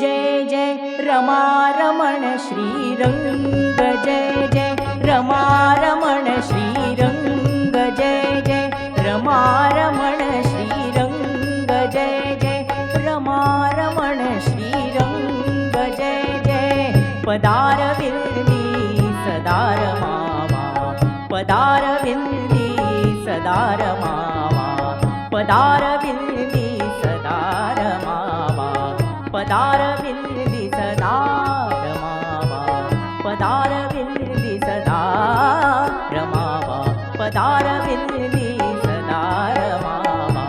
जय जय रमा रमण श्रीरङ्ग जय जय रमा रमण श्रीरङ्ग जय जय रमा रमण श्रीरङ्ग जय जय रमा रमण श्रीरङ्ग जय जय पदारविन्दी सदारमा पदारविन्दी सदारमा पदार बिल्ली सदार मावा पदार सदार मावा पदार बिल्ली सदार मावा पदार बिल्ली सदार मावा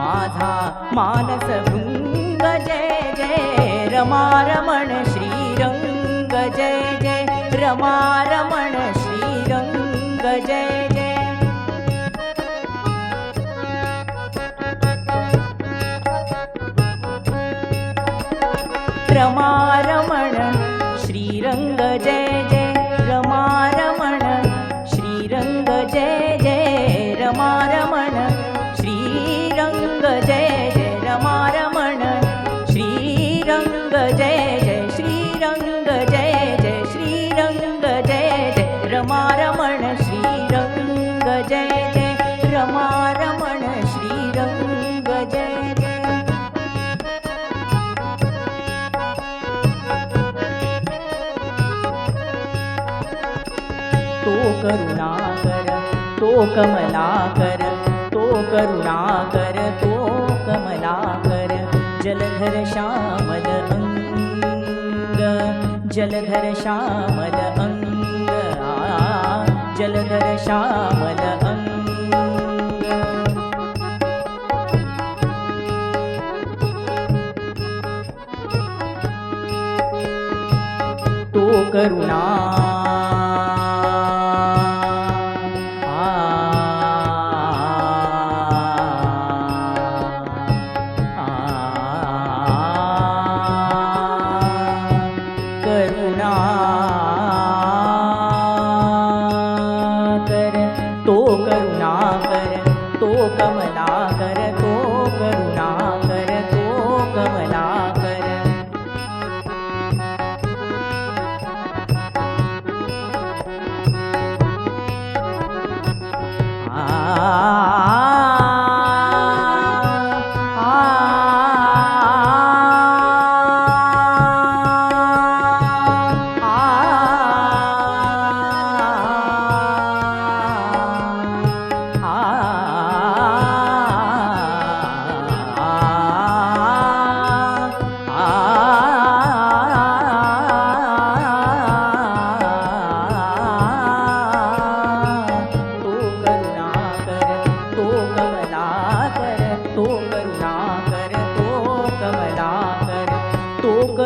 माझा मानस भृंग जय जय रमारमण श्रीरंग जय जय रमारमण श्रीरंग जय। रमारमण श्रीरङ्ग जय करुणा कर तो कमला कर तो करुणा कर तो कमला कर जलधर श्यामल अंग, जलधर श्यामल अंग जलधर श्यामल अंग। तो करुणा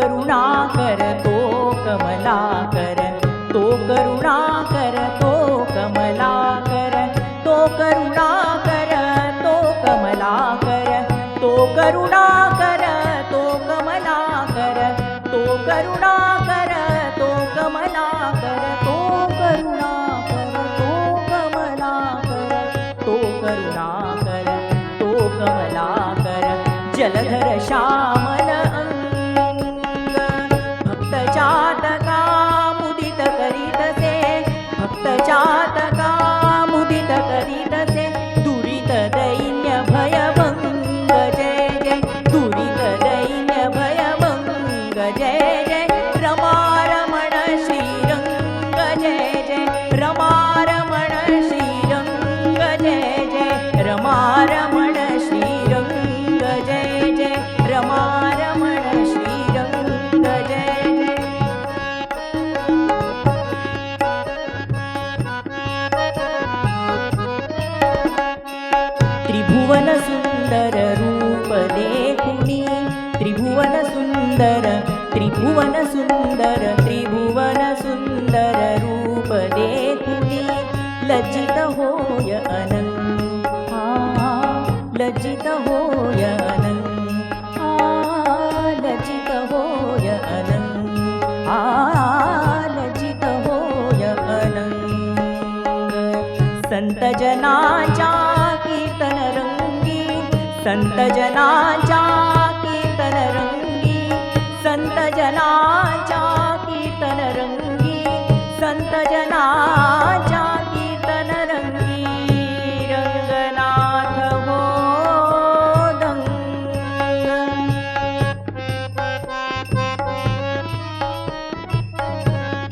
करुणा कर तो कमला कर तो करुणा कर तो कमला कर तो करुणा कर तो कमला कर तो करुणा कर तो कमला कर तो करुणा कर तो कमला कर तो करुणा कर तो कमला कर तो करुणा कर तो कमला कर जलधर श्यामल पश्चातकामुदित करितसे दुरित दैन्य भयभङ्ग जय जय दुरित दैन्य भयभङ्ग जय जय रमारमण श्रीरङ्ग जय जय रमारमण श्रीरङ्ग जय जय रमारमण रूप देखिनी त्रिभुवन सुन्दर त्रिभुवन सुन्दर त्रिभुवन सुन्दररूपदे लजितय लज्जित होय लितयन आ लज्जित होय न सन्तजनाचा संत जनाच्या कीर्तन रंगी संत जनाच्या कीर्तन रंगी संत जनाच्या कीर्तन रंगी रंगनाथ हो दंग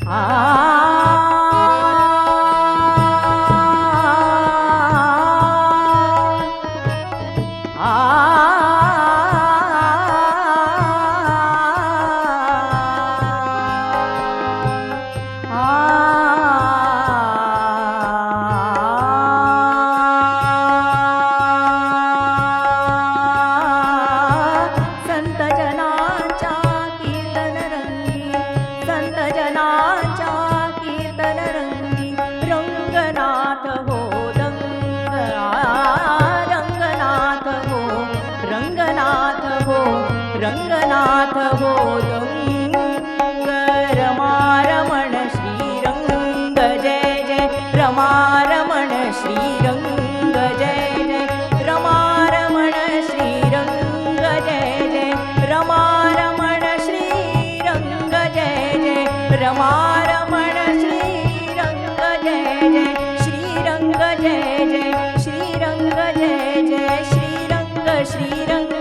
आ आ रंगनाथ हो दंग रमारमण श्रीरंग जय जय रमारमण श्रीरंग जय जय रमारमण श्रीरंग जय जय रमारमण श्रीरंग जय जय रमारमण श्रीरंग जय जय श्रीरंग जय जय श्रीरंग जय जय श्रीरंग